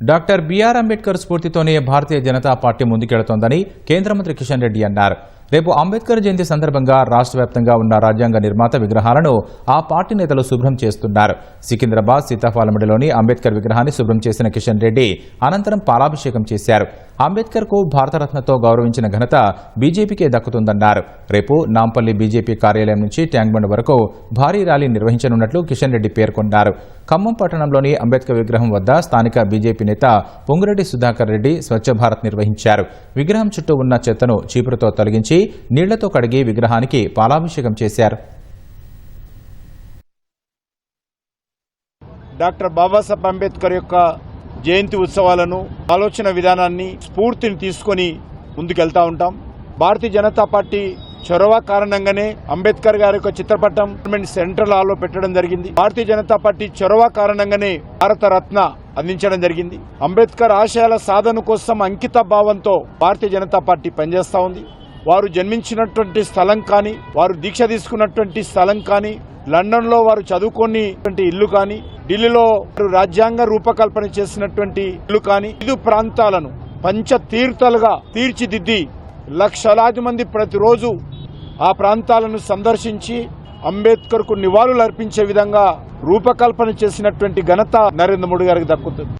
Doctor BR Ambedkar స్ఫూర్తితోనే Bharatiya Janata party ముందుకెళుతోందని కేంద్ర మంత్రి కిషన్ రెడ్డి అన్నారు. రేపు అంబేద్కర్ జయంతి సందర్భంగా రాష్ట్ర వ్యాప్తంగా ఉన్న రాజ్యాంగ నిర్మాత విగ్రహాలను ఆ పార్టీ నేతలు శుభ్రం చేస్తున్నారు. సికింద్రాబాద్ సీతాఫాలమడిలోని అంబేద్కర్ విగ్రహాన్ని శుభ్రం చేసిన కిషన్ రెడ్డి అనంతరం పాలాభిషేకం చేశారు. అంబేద్కర్కు భారతరత్నతో గౌరవించిన ఘనత బీజేపీకే దక్కుతుందన్నారు. రేపు నాంపల్లి బీజేపీ కార్యాలయం నుంచి ట్యాంక్ బండ్ వరకు భారీ ర్యాలీ నిర్వహించనున్నట్లు కిషన్ రెడ్డి పేర్కొన్నారు. ఖమ్మం పట్టణంలోని అంబేద్కర్ విగ్రహం వద్ద స్థానిక బీజేపీ నేత పొంగురెడ్డి సుధాకర్ రెడ్డి స్వచ్ఛ భారత్ నిర్వహించారు. విగ్రహం చుట్టూ ఉన్న చెత్తను చీపురుతో తొలగించి నీళ్ళతో కడిగి విగ్రహానికి పాలాభిషేకం చేశారు. డాక్టర్ బాబాసాహెబ్ అంబేద్కర్ యొక్క జయంతి ఉత్సవాలను ఆలోచన విధానాన్ని స్ఫూర్తిని తీసుకొని ముందుకెళ్తా ఉంటాం. భారతీయ జనతా పార్టీ చొరవ కారణంగానే అంబేద్కర్ గారి యొక్క చిత్రపటం పార్లమెంట్ సెంట్రల్ హాల్లో పెట్టడం జరిగింది. భారతీయ జనతా పార్టీ చొరవ కారణంగానే భారత రత్న అందించడం జరిగింది. అంబేద్కర్ ఆశయాల సాధన కోసం అంకిత భావంతో భారతీయ జనతా పార్టీ పనిచేస్తా ఉంది. వారు జన్మించినటువంటి స్థలం కానీ వారు దీక్ష తీసుకున్నటువంటి స్థలం కానీ లండన్లో వారు చదువుకొని ఇల్లు కానీ ఢిల్లీలో వారు రాజ్యాంగ రూపకల్పన చేసినటువంటి ఇల్లు కానీ ఐదు ప్రాంతాలను పంచ తీర్థాలుగా తీర్చిదిద్ది లక్షలాది మంది ప్రతిరోజు ఆ ప్రాంతాలను సందర్శించి అంబేద్కర్కు నివాళులు అర్పించే విధంగా రూపకల్పన చేసినటువంటి ఘనత నరేంద్ర మోడీ గారికి దక్కుతుంది.